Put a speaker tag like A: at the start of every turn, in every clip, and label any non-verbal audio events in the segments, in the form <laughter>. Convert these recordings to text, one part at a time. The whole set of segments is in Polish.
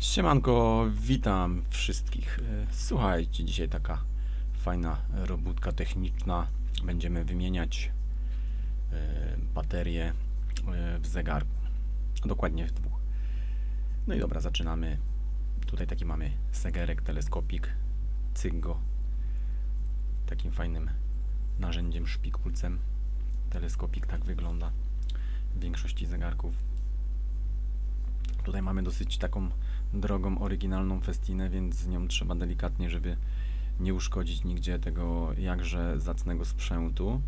A: Siemanko, witam wszystkich. E, Słuchajcie, dzisiaj taka fajna robótka techniczna. Będziemy wymieniać e, baterie e, w zegarku. Dokładnie w dwóch. No i dobra, zaczynamy. Tutaj taki mamy zegarek, teleskopik, Cyggo. Takim fajnym narzędziem, szpikulcem. Teleskopik tak wygląda w większości zegarków. Tutaj mamy dosyć taką drogą, oryginalną festinę, więc z nią trzeba delikatnie, żeby nie uszkodzić nigdzie tego jakże zacnego sprzętu.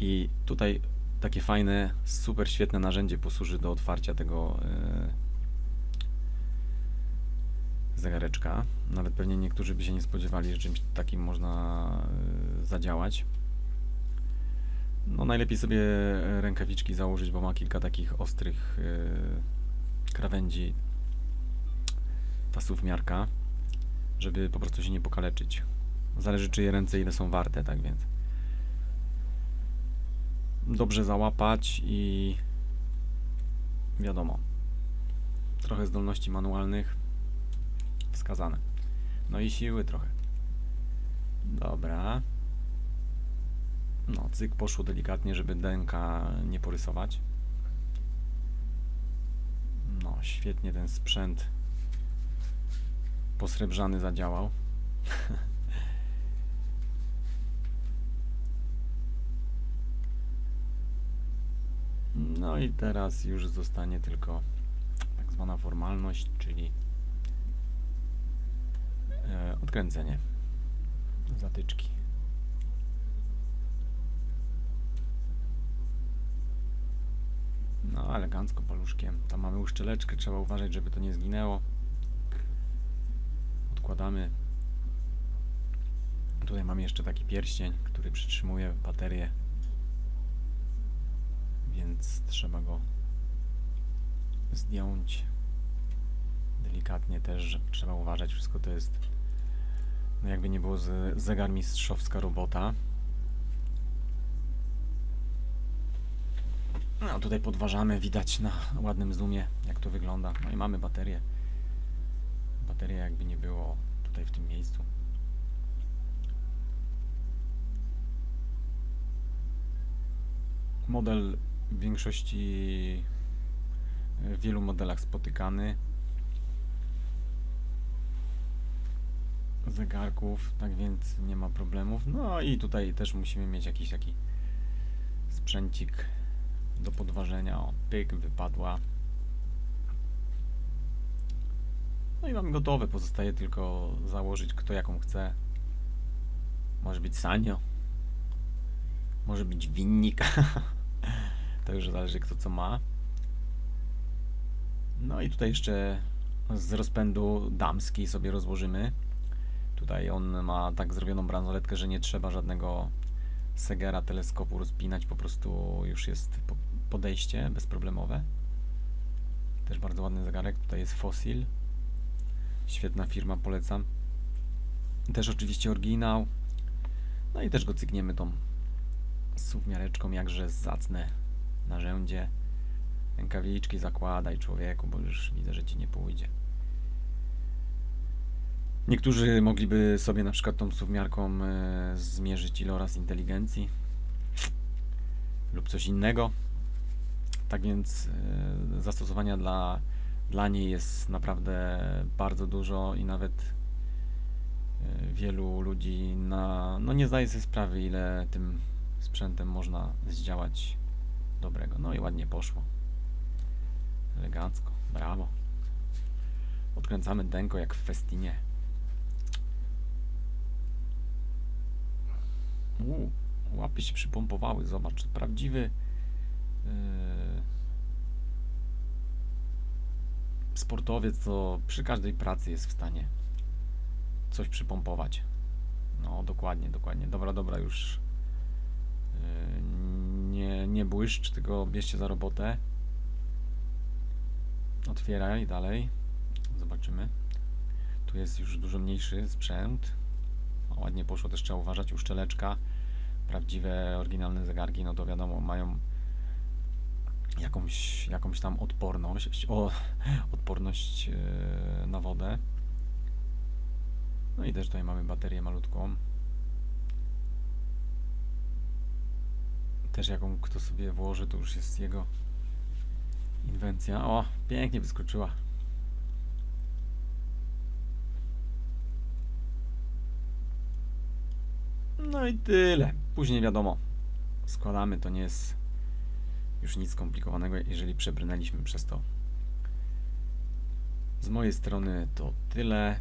A: I tutaj takie fajne, super świetne narzędzie posłuży do otwarcia tego e, zegareczka. Nawet pewnie niektórzy by się nie spodziewali, że czymś takim można e, zadziałać. No najlepiej sobie rękawiczki założyć, bo ma kilka takich ostrych e, krawędzi tasów miarka, żeby po prostu się nie pokaleczyć. Zależy czyje ręce ile są warte, tak więc. Dobrze załapać i wiadomo. Trochę zdolności manualnych wskazane. No i siły trochę. Dobra. No, cyk poszło delikatnie, żeby dęka nie porysować. No, świetnie ten sprzęt posrebrzany zadziałał. <laughs> No i teraz już zostanie tylko tak zwana formalność, czyli e, odkręcenie zatyczki. No, elegancko paluszkiem. Tam mamy uszczeleczkę, trzeba uważać, żeby to nie zginęło odkładamy. Tutaj mamy jeszcze taki pierścień, który przytrzymuje baterię, więc trzeba go zdjąć. Delikatnie też trzeba uważać, wszystko to jest no jakby nie było z- zegarmistrzowska robota. No tutaj podważamy, widać na ładnym zoomie jak to wygląda. No i mamy baterię. Bateria jakby nie było tutaj w tym miejscu. Model w większości w wielu modelach spotykany. Zegarków, tak więc nie ma problemów. No i tutaj też musimy mieć jakiś taki sprzęcik do podważenia. O, pyk, wypadła. No i mamy gotowe, pozostaje tylko założyć kto jaką chce. Może być sanio. Może być winnik. <laughs> to już zależy kto co ma. No i tutaj jeszcze z rozpędu damski sobie rozłożymy. Tutaj on ma tak zrobioną bransoletkę, że nie trzeba żadnego segera, teleskopu rozpinać, po prostu już jest po- podejście bezproblemowe. Też bardzo ładny zegarek. Tutaj jest Fossil. Świetna firma, polecam. Też oczywiście oryginał. No i też go cykniemy tą suwmiareczką, jakże zacne narzędzie. Rękawiczki zakładaj człowieku, bo już widzę, że ci nie pójdzie. Niektórzy mogliby sobie na przykład tą suwmiarką e, zmierzyć iloraz inteligencji lub coś innego. Tak więc e, zastosowania dla dla niej jest naprawdę bardzo dużo i nawet e, wielu ludzi na, no nie zdaje sobie sprawy, ile tym sprzętem można zdziałać dobrego. No i ładnie poszło. Elegancko, brawo. Odkręcamy denko jak w festinie. Uuu, łapy się przypompowały, zobacz, prawdziwy yy, sportowiec to przy każdej pracy jest w stanie coś przypompować. No, dokładnie, dokładnie. Dobra, dobra, już yy, nie, nie błyszcz, tylko bierzcie za robotę. Otwieraj dalej. Zobaczymy. Tu jest już dużo mniejszy sprzęt. O, ładnie poszło, też trzeba uważać. Uszczeleczka. Prawdziwe, oryginalne zegarki, no to wiadomo, mają jakąś, jakąś tam odporność, o, odporność e, na wodę. No i też tutaj mamy baterię malutką. Też jaką kto sobie włoży, to już jest jego inwencja. O, pięknie wyskoczyła. No i tyle. Później wiadomo, składamy, to nie jest już nic skomplikowanego, jeżeli przebrnęliśmy przez to. Z mojej strony to tyle.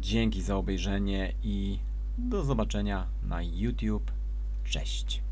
A: Dzięki za obejrzenie i do zobaczenia na YouTube. Cześć.